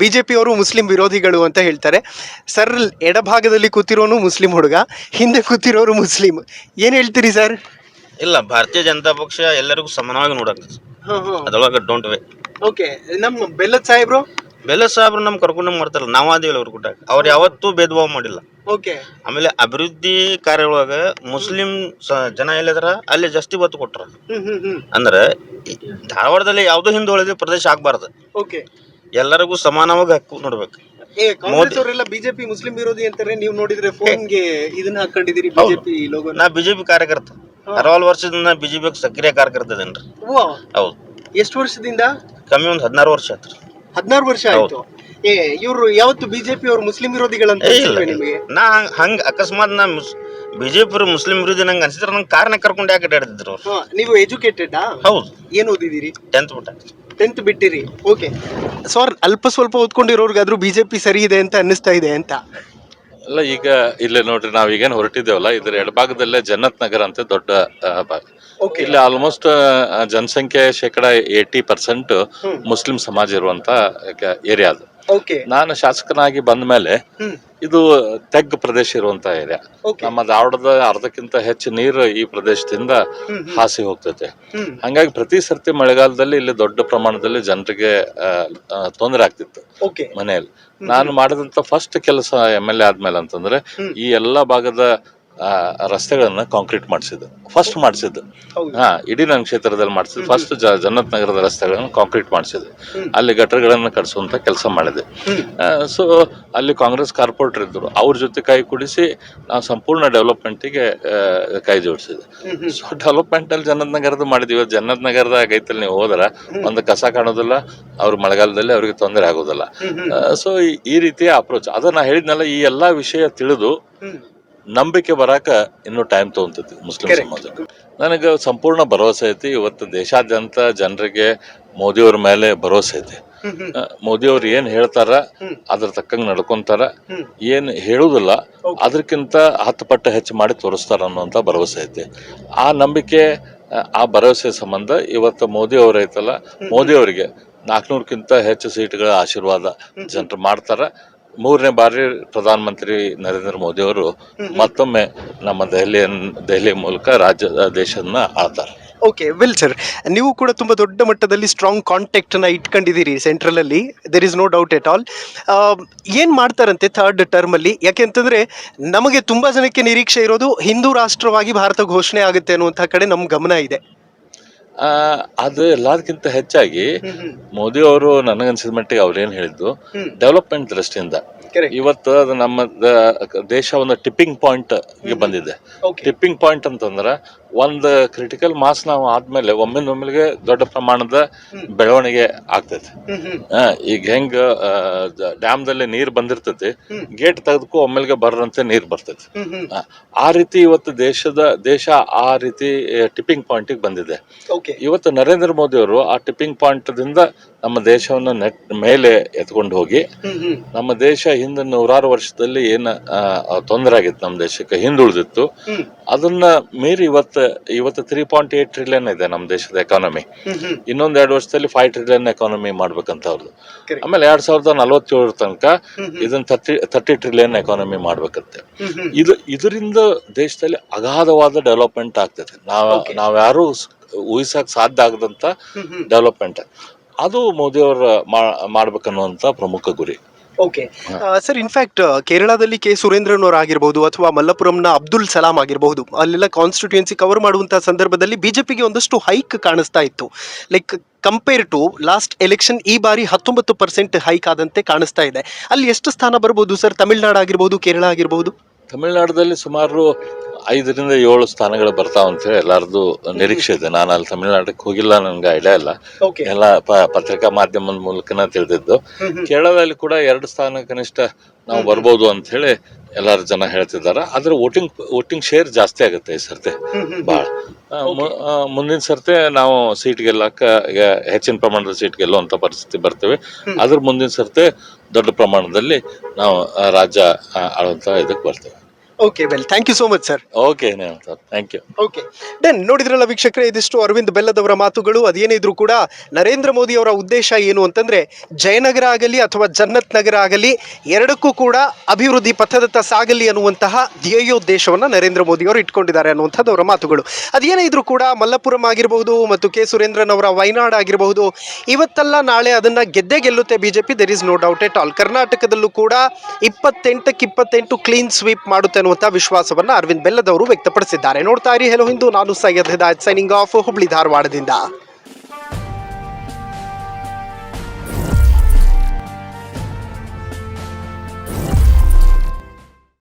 ಬಿಜೆಪಿಯವರು ಮುಸ್ಲಿಂ ವಿರೋಧಿಗಳು ಅಂತ ಹೇಳ್ತಾರೆ. ಸರ್ ಎಡಭಾಗದಲ್ಲಿ ಕೂತಿರೋನು ಮುಸ್ಲಿಂ ಹುಡುಗ ಹಿಂದೆ ಕೂತಿರೋರು ಮುಸ್ಲಿಂ. ಏನ್ ಹೇಳ್ತೀರಿ ಸರ್? ಇಲ್ಲ ಭಾರತೀಯ ಜನತಾ ಪಕ್ಷ ಎಲ್ಲರಿಗೂ ಸಮಾನವಾಗಿ ನೋಡಕ್. ಡೋಂಟ್ ವೇ ಓಕೆ ನಮ್ಮ ಬೆಲ್ಲದ್ ಸಾಹೇಬ್ರು? ಬೆಲ್ಲ ಸಾಹೇಬ್ರು ನಮ್ ಕರ್ಕೊಂಡು ಮಾಡ್ತಾರಲ್ಲ ನಾವ್ ಕೂಡ ಅವ್ರ ಯಾವತ್ತೂ ಭೇದ ಭಾವ ಮಾಡಿಲ್ಲ. ಓಕೆ ಆಮೇಲೆ ಅಭಿವೃದ್ಧಿ ಕಾರ್ಯಗಳೊಳಗ ಮುಸ್ಲಿಂ ಜನ ಎಲ್ಲಿದಾರ ಅಲ್ಲಿ ಜಾಸ್ತಿ ಒತ್ತು ಕೊಟ್ರ. ಅಂದ್ರೆ ಧಾರವಾಡದಲ್ಲಿ ಯಾವ್ದೋ ಹಿಂದುಳಿದ ಪ್ರದೇಶ ಆಗ್ಬಾರ್ದು. ಓಕೆ ಎಲ್ಲರಿಗೂ ಸಮಾನವಾಗಿ ಹಕ್ಕು ನೋಡ್ಬೇಕು. ಏ ಕಾಂಗ್ರೆಸ್ ಅವರೆಲ್ಲ ಬಿಜೆಪಿ ಮುಸ್ಲಿಂ ವಿರೋಧಿ ಅಂತಾರೆ ನೀವು ನೋಡಿದ್ರೆ ಫೋನ್ಗೆ ಇದನ್ನ ಹಾಕೊಂಡಿದ್ದೀರಿ ಬಿಜೆಪಿ ಲೋಗೋ ನಾ ಬಿಜೆಪಿ ಕಾರ್ಯಕರ್ತ. ಅರವತ್ತು ವರ್ಷದಿಂದ ಬಿಜೆಪಿ ಸಕ್ರಿಯ ಕಾರ್ಯಕರ್ತ ಇದೇನ್ರಿ. ಹೌದು. ಎಷ್ಟು ವರ್ಷದಿಂದ? ಕಮ್ಮಿ ಒಂದ್ ಹದಿನಾರು ವರ್ಷ ಆಯ್ತು ಹದಿನಾರು ವರ್ಷ ಆಯ್ತು. ಏ ಇವರು ಯಾವತ್ತು ಬಿಜೆಪಿ ಅವರು ಮುಸ್ಲಿಂ ವಿರೋಧಿಗಳಂತ ನಿಮಗೆ? ನಾ ಹಂಗ್- ಅಕಸ್ಮಾತ್ ನಾ ಬಿಜೆಪಿ ಮುಸ್ಲಿಂ ವಿರೋಧಿ ನಂಗೆ ಅನ್ಸಿದ್ರೆ ನಂಗೆ ಕಾರಣ ಕರ್ಕೊಂಡು ಯಾಕೆ ಅಡ್ಡಾಡ್ತಿದ್ರು ನೀವು ಎಜುಕೇಟೆಡ್ ಹೌದು. ಏನು ಓದಿದ್ದೀರಿ? ಟೆಂತ್ ಬಿಟ್ಟ ಟೆಂತ್ ಬಿಟ್ಟಿರಿ. ಓಕೆ ಸರ್ ಅಲ್ಪ ಸ್ವಲ್ಪ ಓದ್ಕೊಂಡಿರೋರ್ಗಾದ್ರೂ ಬಿಜೆಪಿ ಸರಿ ಇದೆ ಅಂತ ಅನ್ನಿಸ್ತಾ ಇದೆ ಅಂತ? ಅಲ್ಲ ಈಗ ಇಲ್ಲೇ ನೋಡ್ರಿ ನಾವ್ ಈಗೇನ್ ಹೊರಟಿದ್ದೇವಲ್ಲ ಇದ್ರ ಎಡಭಾಗದಲ್ಲೇ ಜನ್ನತ್ ನಗರ ಅಂತ ದೊಡ್ಡ ಆ, ಭಾಗ. ಓಕೆ ಇಲ್ಲಿ ಆಲ್ಮೋಸ್ಟ್ ಜನಸಂಖ್ಯೆ ಶೇಕಡಾ ಏಟಿ ಪರ್ಸೆಂಟ್ ಮುಸ್ಲಿಂ ಸಮಾಜ ಇರುವಂತ ಏರಿಯಾ ಅದು. ಓಕೆ ನಾನು ಶಾಸಕನಾಗಿ ಬಂದ ಮೇಲೆ ಇದು ತೆಗ್ ಪ್ರದೇಶ ಇರುವಂತ ಏರಿಯಾ ನಮ್ಮ ಧಾರವಾಡದ ಅರ್ಧಕ್ಕಿಂತ ಹೆಚ್ಚು ನೀರು ಈ ಪ್ರದೇಶದಿಂದ ಹಾಸಿ ಹೋಗ್ತೈತೆ. ಹಂಗಾಗಿ ಪ್ರತಿ ಸರ್ತಿ ಮಳೆಗಾಲದಲ್ಲಿ ಇಲ್ಲಿ ದೊಡ್ಡ ಪ್ರಮಾಣದಲ್ಲಿ ಜನರಿಗೆ ತೊಂದರೆ ಆಗ್ತಿತ್ತು ಮನೆಯಲ್ಲಿ. ನಾನು ಮಾಡಿದಂತ ಫಸ್ಟ್ ಕೆಲಸ ಎಂ ಎಲ್ ಎ ಆದ್ಮೇಲೆ ಅಂತಂದ್ರೆ ಈ ಎಲ್ಲಾ ಭಾಗದ ಆ, ರಸ್ತೆಗಳನ್ನ ಕಾಂಕ್ರೀಟ್ ಮಾಡಿಸಿದ್ದು. ಫಸ್ಟ್ ಮಾಡಿಸಿದ್ದು. ಹಾ ಇಡೀ ನನ್ನ ಕ್ಷೇತ್ರದಲ್ಲಿ ಮಾಡಿಸಿದ್ದು. ಫಸ್ಟ್ ಜನ್ನತ್ ನಗರದ ರಸ್ತೆಗಳನ್ನು ಕಾಂಕ್ರೀಟ್ ಮಾಡಿಸಿದ್ದು. ಅಲ್ಲಿ ಗಟರ್ಗಳನ್ನು ಕಟ್ಸುವಂತ ಕೆಲಸ ಮಾಡಿದೆ. ಸೊ ಅಲ್ಲಿ ಕಾಂಗ್ರೆಸ್ ಕಾರ್ಪೊರೇಟರ್ ಇದ್ದರು. ಅವ್ರ ಜೊತೆ ಕೈ ಕುಡಿಸಿ ನಾವು ಸಂಪೂರ್ಣ ಡೆವಲಪ್ಮೆಂಟಿಗೆ ಕೈ ಜೋಡಿಸಿದೆ ಸೊ ಡೆವಲಪ್ಮೆಂಟ್ ಅಲ್ಲಿ ಜನ್ನತ್ ನಗರದ ಮಾಡಿದೀವಿ ಜನ್ನತ್ ನಗರದ ಗೈತಲ್ಲಿ ನೀವು ಹೋದ್ರ ಒಂದು ಕಸ ಕಾಣೋದಿಲ್ಲ ಅವ್ರ ಮಳೆಗಾಲದಲ್ಲಿ ಅವ್ರಿಗೆ ತೊಂದರೆ ಆಗೋದಿಲ್ಲ. ಸೊ ಈ ರೀತಿಯ ಅಪ್ರೋಚ್ ಅದ ನಾ ಹೇಳಿದ್ನಲ್ಲ ಈ ಎಲ್ಲಾ ವಿಷಯ ತಿಳಿದು ನಂಬಿಕೆ ಬರಾಕ ಇನ್ನು ಟೈಮ್ ತಗೊಂತೈತಿ ಮುಸ್ಲಿಂ ಸಮಾಜ ನನಗೆ ಸಂಪೂರ್ಣ ಭರವಸೆ ಐತಿ. ಇವತ್ತು ದೇಶಾದ್ಯಂತ ಜನರಿಗೆ ಮೋದಿಯವ್ರ ಮೇಲೆ ಭರವಸೆ ಐತಿ. ಮೋದಿಯವ್ರು ಏನ್ ಹೇಳ್ತಾರ ಅದ್ರ ತಕ್ಕಂಗ್ ನಡ್ಕೊಂತಾರ. ಏನ್ ಹೇಳುದಿಲ್ಲ ಅದಕ್ಕಿಂತ ಹತ್ತು ಪಟ್ಟು ಹೆಚ್ಚು ಮಾಡಿ ತೋರಿಸ್ತಾರ ಅನ್ನುವಂತ ಭರವಸೆ ಐತಿ. ಆ ನಂಬಿಕೆ ಆ, ಭರವಸೆ ಸಂಬಂಧ ಇವತ್ತು ಮೋದಿ ಅವ್ರ ಐತಲ್ಲ ಮೋದಿ ಅವರಿಗೆ ನಾಲ್ಕುನೂರಕ್ಕಿಂತ ಹೆಚ್ಚು ಸೀಟ್ಗಳ ಆಶೀರ್ವಾದ ಜನರು ಮಾಡ್ತಾರ. ಮೂರನೇ ಬಾರಿ ಪ್ರಧಾನಮಂತ್ರಿ ನರೇಂದ್ರ ಮೋದಿ ಅವರು ಮತ್ತೊಮ್ಮೆ ನಮ್ಮ ದೆಹಲಿಯ ದೆಹಲಿ ಮೂಲಕ ರಾಜ್ಯ ದೇಶದನ್ನ ಆಳ್ತಾರೆ. ಓಕೆ ವೆಲ್ ಸರ್ ನೀವು ಕೂಡ ತುಂಬಾ ದೊಡ್ಡ ಮಟ್ಟದಲ್ಲಿ ಸ್ಟ್ರಾಂಗ್ ಕಾಂಟ್ಯಾಕ್ಟ್ನ ಇಟ್ಕೊಂಡಿದ್ದೀರಿ ಸೆಂಟ್ರಲ್ ಅಲ್ಲಿ. There is no doubt at all ಏನ್ ಮಾಡ್ತಾರಂತೆ ಥರ್ಡ್ ಟರ್ಮ್ ಅಲ್ಲಿ? ಯಾಕೆಂತಂದ್ರೆ ನಮಗೆ ತುಂಬಾ ಜನಕ್ಕೆ ನಿರೀಕ್ಷೆ ಇರೋದು ಹಿಂದೂ ರಾಷ್ಟ್ರವಾಗಿ ಭಾರತ ಘೋಷಣೆ ಆಗುತ್ತೆ ಅನ್ನುವಂಥ ಕಡೆ ನಮ್ ಗಮನ ಇದೆ. ಅದು ಎಲ್ಲದಕ್ಕಿಂತ ಹೆಚ್ಚಾಗಿ ಮೋದಿ ಅವರು ನನಗನ್ಸಿದ ಮಟ್ಟಿಗೆ ಅವ್ರೇನ್ ಹೇಳಿದ್ದು ಡೆವಲಪ್ಮೆಂಟ್ ದೃಷ್ಟಿಯಿಂದ. ಇವತ್ತು ಅದು ನಮ್ಮ ದ- ದೇಶ ಒಂದು ಟಿಪ್ಪಿಂಗ್ ಪಾಯಿಂಟ್ಗೆ ಬಂದಿದೆ. ಟಿಪ್ಪಿಂಗ್ ಪಾಯಿಂಟ್ ಅಂತಂದ್ರೆ ಒಂದು ಕ್ರಿಟಿಕಲ್ ಮಾಸ್ ನಾವು ಆದ್ಮೇಲೆ ಒಮ್ಮಿನೊಮ್ಮೆಗೆ ದೊಡ್ಡ ಪ್ರಮಾಣದ ಬೆಳವಣಿಗೆ ಆಗ್ತೈತಿ. ಆ, ಈಗ ಹೆಂಗ ಡ್ಯಾಮ್ ದಲ್ಲಿ ನೀರ್ ಬಂದಿರ್ತೈತಿ ಗೇಟ್ ತೆಗೆದಕ್ಕೂ ಒಮ್ಮೆಲ್ಗೆ ಬರ್ರಂತೆ ನೀರ್ ಬರ್ತೈತಿ. ಆ, ಆ ರೀತಿ ಇವತ್ತು ದೇಶದ ದೇಶ ಆ ರೀತಿ ಟಿಪ್ಪಿಂಗ್ ಪಾಯಿಂಟ್ ಬಂದಿದೆ. ಓಕೆ ಇವತ್ತು ನರೇಂದ್ರ ಮೋದಿ ಅವರು ಆ ಟಿಪ್ಪಿಂಗ್ ಪಾಯಿಂಟ್ ದಿಂದ ನಮ್ಮ ದೇಶವನ್ನು ನೆಟ್ ಮೇಲೆ ಎತ್ಕೊಂಡು ಹೋಗಿ ನಮ್ಮ ದೇಶ ಹಿಂದೆ ನೂರಾರು ವರ್ಷದಲ್ಲಿ ಏನ ತೊಂದರೆ ಆಗಿತ್ತು ನಮ್ಮ ದೇಶಕ್ಕೆ ಹಿಂದುಳಿದಿತ್ತು. ಅದನ್ನ ಮೀರಿ ಇವತ್ತು ಇವತ್ತು ತ್ರೀ ಪಾಯಿಂಟ್ ಏಟ್ ಟ್ರಿಲಿಯನ್ ಇದೆ ನಮ್ಮ ದೇಶದ ಎಕಾನಮಿ ಇನ್ನೊಂದ್ ಎರಡು ವರ್ಷದಲ್ಲಿ ಫೈವ್ ಟ್ರಿಲಿಯನ್ ಎಕಾನಮಿ ಮಾಡ್ಬೇಕಂತ ಅವ್ರದ್ದು. ಆಮೇಲೆ ಎರಡ್ ಸಾವಿರದ ನಲವತ್ತೇಳರ ತನಕ ಇದನ್ನ ತರ್ಟಿ ತರ್ಟಿ ಟ್ರಿಲಿಯನ್ ಎಕಾನಮಿ ಮಾಡ್ಬೇಕಂತೆ. ಇದು ಇದರಿಂದ ದೇಶದಲ್ಲಿ ಅಗಾಧವಾದ ಡೆವಲಪ್ಮೆಂಟ್ ಆಗ್ತದೆ. ನಾವ್ ನಾವ್ಯಾರು ಊಹಿಸಕ್ ಸಾಧ್ಯ ಆಗದಂತ ಡೆವಲಪ್ಮೆಂಟ್ ಅದು ಮೋದಿ ಅವರ ಮಾಡ್ಬೇಕನ್ನುವಂತ ಪ್ರಮುಖ ಗುರಿ. ಓಕೆ ಸರ್ ಇನ್ಫ್ಯಾಕ್ಟ್ ಕೇರಳದಲ್ಲಿ ಕೆ ಸುರೇಂದ್ರನ್ ಅವರು ಆಗಿರಬಹುದು ಅಥವಾ ಮಲ್ಲಪುರಂನ ಅಬ್ದುಲ್ ಸಲಾಂ ಆಗಿರಬಹುದು ಅಲ್ಲೆಲ್ಲ ಕಾನ್ಸ್ಟಿಟ್ಯೂನ್ಸಿ ಕವರ್ ಮಾಡುವಂತಹ ಸಂದರ್ಭದಲ್ಲಿ ಬಿಜೆಪಿಗೆ ಒಂದಷ್ಟು ಹೈಕ್ ಕಾಣಿಸ್ತಾ ಇತ್ತು. Like compare to last election ಈ ಬಾರಿ ಹತ್ತೊಂಬತ್ತು ಪರ್ಸೆಂಟ್ ಹೈಕ್ ಆದಂತೆ ಕಾಣಿಸ್ತಾ ಇದೆ. ಅಲ್ಲಿ ಎಷ್ಟು ಸ್ಥಾನ ಬರ್ಬೋದು ಸರ್ ತಮಿಳ್ನಾಡು ಆಗಿರ್ಬೋದು ಕೇರಳ ಆಗಿರ್ಬೋದು? ತಮಿಳುನಾಡಲ್ಲಿ ಸುಮಾರು ಐದರಿಂದ ಏಳು ಸ್ಥಾನಗಳು ಬರ್ತಾವ ಅಂತ ಹೇಳಿ ಎಲ್ಲಾರ್ದು ನಿರೀಕ್ಷೆ ಇದೆ. ನಾನು ಅಲ್ಲಿ ತಮಿಳ್ನಾಡಕ್ಕೆ ಹೋಗಿಲ್ಲ ನನ್ಗೆ ಐಡಿಯಾ ಇಲ್ಲ. ಎಲ್ಲ ಪ- ಪತ್ರಿಕಾ ಮಾಧ್ಯಮದ ಮೂಲಕನ ತಿಳಿದಿದ್ದು. ಕೇರಳದಲ್ಲಿ ಕೂಡ ಎರಡು ಸ್ಥಾನ ಕನಿಷ್ಠ ನಾವು ಬರ್ಬೋದು ಅಂತ ಹೇಳಿ ಎಲ್ಲಾರು ಜನ ಹೇಳ್ತಿದ್ದಾರೆ. ಆದ್ರೆ ವೋಟಿಂಗ್ ವೋಟಿಂಗ್ ಶೇರ್ ಜಾಸ್ತಿ ಆಗುತ್ತೆ ಈ ಸರ್ತಿ. ಬಹಳ ಆ, ಮು- ಆ, ಮುಂದಿನ ಸರ್ತಿ ನಾವು ಸೀಟ್ ಗೆಲ್ಲಕ್ಕ ಈಗ ಹೆಚ್ಚಿನ ಪ್ರಮಾಣದ ಸೀಟ್ ಗೆಲ್ಲುವಂತ ಪರಿಸ್ಥಿತಿ ಬರ್ತೇವೆ. ಅದ್ರ ಮುಂದಿನ ಸರ್ತಿ ದೊಡ್ಡ ಪ್ರಮಾಣದಲ್ಲಿ ನಾವು ಆ, ರಾಜ್ಯ ಆ, ಆಳುವಂತ ಇದಕ್ಕೆ ಬರ್ತೇವೆ. Okay well thank you so much sir okay thank you okay then ನೋಡಿದ್ರಲ್ಲ ವೀಕ್ಷಕರೇ ಇದಿಷ್ಟು ಅರವಿಂದ್ ಬೆಲ್ಲದವರ ಮಾತುಗಳು ಅದೇನೇ ಇದ್ರೂ ಕೂಡ ನರೇಂದ್ರ ಮೋದಿ ಅವರ ಉದ್ದೇಶ ಏನು ಅಂತಂದ್ರೆ ಜಯನಗರ ಆಗಲಿ ಅಥವಾ ಜನ್ನತ್ ನಗರ ಆಗಲಿ ಎರಡಕ್ಕೂ ಕೂಡ ಅಭಿವೃದ್ಧಿ ಪಥದತ್ತ ಸಾಗಲಿ ಅನ್ನುವಂತಹ ಧ್ಯೇಯೋದ್ದೇಶವನ್ನ ನರೇಂದ್ರ ಮೋದಿ ಅವರು ಇಟ್ಕೊಂಡಿದ್ದಾರೆ ಅನ್ನುವಂಥದ್ದು ಅವರ ಮಾತುಗಳು. ಅದೇನೇ ಇದ್ರೂ ಕೂಡ ಮಲ್ಲಪುರಂ ಆಗಿರಬಹುದು ಮತ್ತು ಕೆ. ಸುರೇಂದ್ರನ್ ಅವರ ವಯನಾಡ್ ಆಗಿರಬಹುದು ಇವತ್ತಲ್ಲ ನಾಳೆ ಅದನ್ನ ಗೆದ್ದೇ ಗೆಲ್ಲುತ್ತೆ BJP. There is no doubt at all ಕರ್ನಾಟಕದಲ್ಲೂ ಕೂಡ ಇಪ್ಪತ್ತೆಂಟಕ್ಕೆ ಇಪ್ಪತ್ತೆಂಟು ಕ್ಲೀನ್ ಸ್ವೀಪ್ ಮಾಡುತ್ತೆ ಅನ್ನುವಂಥ ವಿಶ್ವಾಸವನ್ನ ಅರವಿಂದ್ ಬೆಲ್ಲದವರು ವ್ಯಕ್ತಪಡಿಸಿದ್ದಾರೆ. ನೋಡ್ತಾ ಇರಿ ಹೆಲೋ ಹಿಂದೂ ನಾನು ಸೈಯದ್ ಹಿದಾಯತ್ ಸೈನಿಂಗ್ ಆಫ್ ಹುಬ್ಳಿ ಧಾರವಾಡದಿಂದ.